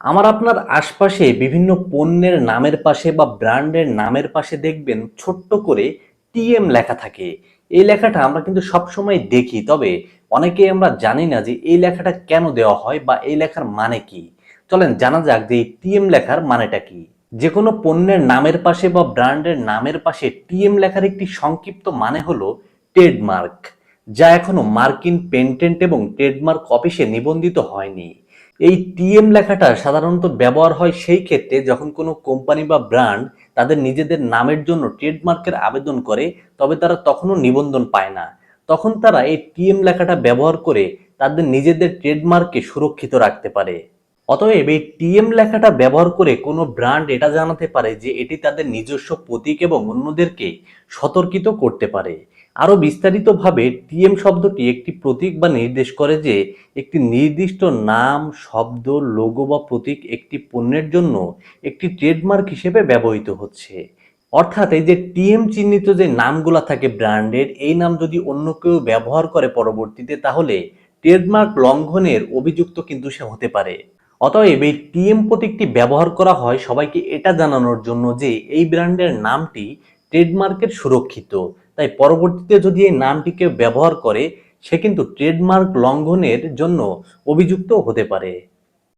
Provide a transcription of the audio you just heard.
আমার আপনার আশপাশে বিভিন্ন পণ্যের নামের পাশে বা ব্র্যান্ডের নামের পাশে দেখবেন ছোট্ট করে টিএম লেখা থাকে। এই লেখাটা আমরা কিন্তু সবসময় দেখি, তবে অনেকেই আমরা জানি না যে এই লেখাটা কেন দেওয়া হয় বা এই লেখার মানে কি। চলেন, জানা যাক যে এই টিএম লেখার মানেটা কি। যে কোনো পণ্যের নামের পাশে বা ব্র্যান্ডের নামের পাশে টিএম লেখার একটি সংক্ষিপ্ত মানে হলো ট্রেডমার্ক, যা এখনও মার্কিন পেটেন্ট এবং ট্রেডমার্ক অফিসে নিবন্ধিত হয়নি। এই টিএম লেখাটা সাধারণত ব্যবহার হয় সেই ক্ষেত্রে যখন কোনো কোম্পানি বা ব্র্যান্ড তাদের নিজেদের নামের জন্য ট্রেডমার্কের আবেদন করে, তবে তারা তখনও নিবন্ধন পায় না। তখন তারা এই টিএম লেখাটা ব্যবহার করে তাদের নিজেদের ট্রেডমার্ককে সুরক্ষিত রাখতে পারে। অতএব এই টিএম লেখাটা ব্যবহার করে কোনো ব্র্যান্ড এটা জানাতে পারে যে এটি তাদের নিজস্ব প্রতীক এবং অন্যদেরকে সতর্কিত করতে পারে। আরও বিস্তারিতভাবে টিএম শব্দটি একটি প্রতীক বা নির্দেশ করে যে একটি নির্দিষ্ট নাম, শব্দ লোগো বা প্রতীক একটি পণ্যের জন্য একটি ট্রেডমার্ক হিসেবে ব্যবহৃত হচ্ছে। অর্থাৎ এই যে টিএম চিহ্নিত যে নামগুলা থাকে ব্র্যান্ডের, এই নাম যদি অন্য কেউ ব্যবহার করে পরবর্তীতে, তাহলে ট্রেডমার্ক লঙ্ঘনের অভিযুক্ত কিন্তু সে হতে পারে। অতএব এই টিএম প্রতীকটি ব্যবহার করা হয় সবাইকে এটা জানানোর জন্য যে এই ব্র্যান্ডের নামটি ট্রেডমার্কের সুরক্ষিত। তাই পরবর্তীতে যদি এই নামটিকে ব্যবহার করে, সে কিন্তু ট্রেডমার্ক লঙ্ঘনের জন্য অভিযুক্ত হতে পারে।